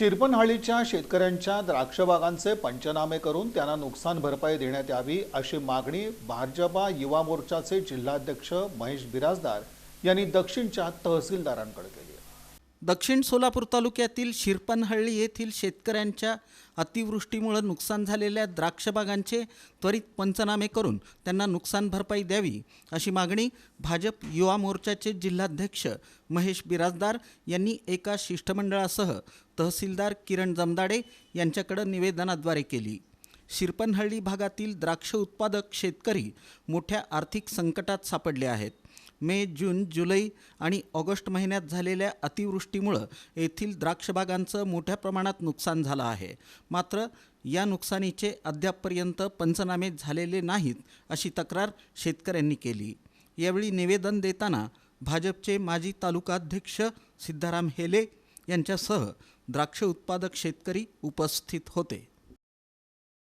शिरपनहळ्ळीच्या शेतकऱ्यांच्या द्राक्षबागांचे पंचनामे करून त्यांना नुकसान भरपाई देण्यात यावी अशी मागणी भाजपा युवा मोर्चाचे जिल्हाध्यक्ष महेश बिराजदार यांनी दक्षिणच्या तहसीलदारांकडे केली. दक्षिण सोलापूर तालुक्यातील शिरपनहळ्ळी येथील शेतकऱ्यांच्या अतिवृष्टीमुळे नुकसान झालेल्या द्राक्षबागांचे त्वरित पंचनामे करून त्यांना नुकसान भरपाई द्यावी अशी मागणी भाजप युवा मोर्चाचे जिल्हाध्यक्ष महेश बिराजदार यांनी एका शिष्टमंडळासह तहसीलदार किरण जमदाडे यांच्याकडे निवेदनाद्वारे केली. शिरपनहळ्ळी भागातील द्राक्ष उत्पादक शेतकरी मोठ्या आर्थिक संकटात सापडले आहेत. मे जून जुलै आणि ऑगस्ट महिन्यात झालेल्या अतिवृष्टीमुळं येथील द्राक्षबागांचं मोठ्या प्रमाणात नुकसान झालं आहे. मात्र या नुकसानीचे अद्यापपर्यंत पंचनामे झालेले नाहीत अशी तक्रार शेतकऱ्यांनी केली. यावेळी निवेदन देताना भाजपचे माजी तालुकाध्यक्ष सिद्धाराम हेले यांच्यासह द्राक्ष उत्पादक शेतकरी उपस्थित होते.